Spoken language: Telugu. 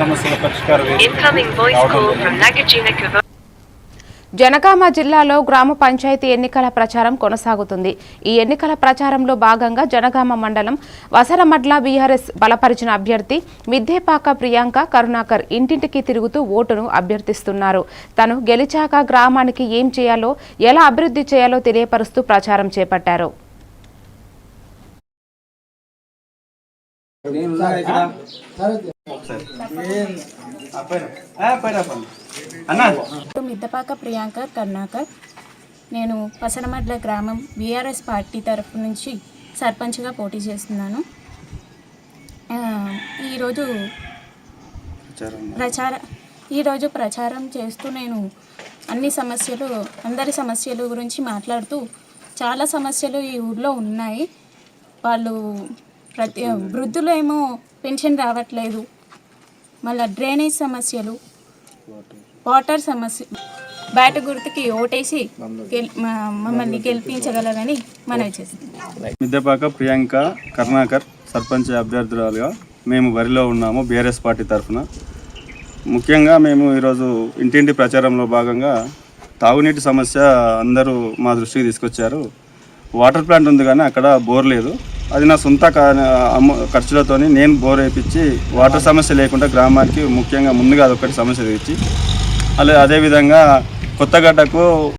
సమస్యల పరిష్కార. జనగామ జిల్లాలో గ్రామ పంచాయతీ ఎన్నికల ప్రచారం కొనసాగుతుంది. ఈ ఎన్నికల ప్రచారంలో భాగంగా జనగామ మండలం వసరమడ్ల బీఆర్ఎస్ బలపరిచిన అభ్యర్థి మిద్దెపాక ప్రియాంక కరుణాకర్ ఇంటింటికి తిరుగుతూ ఓటును అభ్యర్థిస్తున్నారు. తను గెలిచాక గ్రామానికి ఏం చేయాలో ఎలా అభివృద్ధి చేయాలో తెలియపరుస్తూ ప్రచారం చేపట్టారు. మిద్దపాక ప్రియాంక కర్ణాకర్. నేను పసనమడ్ల గ్రామం బీఆర్ఎస్ పార్టీ తరఫు నుంచి సర్పంచ్గా పోటీ చేస్తున్నాను. ఈరోజు ప్రచార ఈరోజు ప్రచారం చేస్తూ నేను అన్ని సమస్యలు అందరి సమస్యల గురించి మాట్లాడుతూ చాలా సమస్యలు ఈ ఊర్లో ఉన్నాయి. వాళ్ళు ప్రతి వృద్ధులు ఏమో పెన్షన్ రావట్లేదు. మళ్ళీ డ్రైనేజ్ సమస్యలు వాటర్ సమస్య బయట గుర్తుకి ఓటేసి మమ్మల్ని గెలిపించగలరని మనవి చేస్తున్నాం. మిద్దెపాక ప్రియాంక కర్ణాకర్ సర్పంచ్ అభ్యర్థురాలుగా మేము బరిలో ఉన్నాము బీఆర్ఎస్ పార్టీ తరఫున. ముఖ్యంగా మేము ఈరోజు ఇంటింటి ప్రచారంలో భాగంగా తాగునీటి సమస్య అందరూ మా దృష్టికి తీసుకొచ్చారు. వాటర్ ప్లాంట్ ఉంది కానీ అక్కడ బోర్ లేదు. అది నా సొంత కా- నేను బోర్ వేయించి వాటర్ సమస్య లేకుండా గ్రామానికి ముఖ్యంగా ముందుగా అదొకటి సమస్య తెచ్చి అలా అదేవిధంగా కొత్తగడ్డకు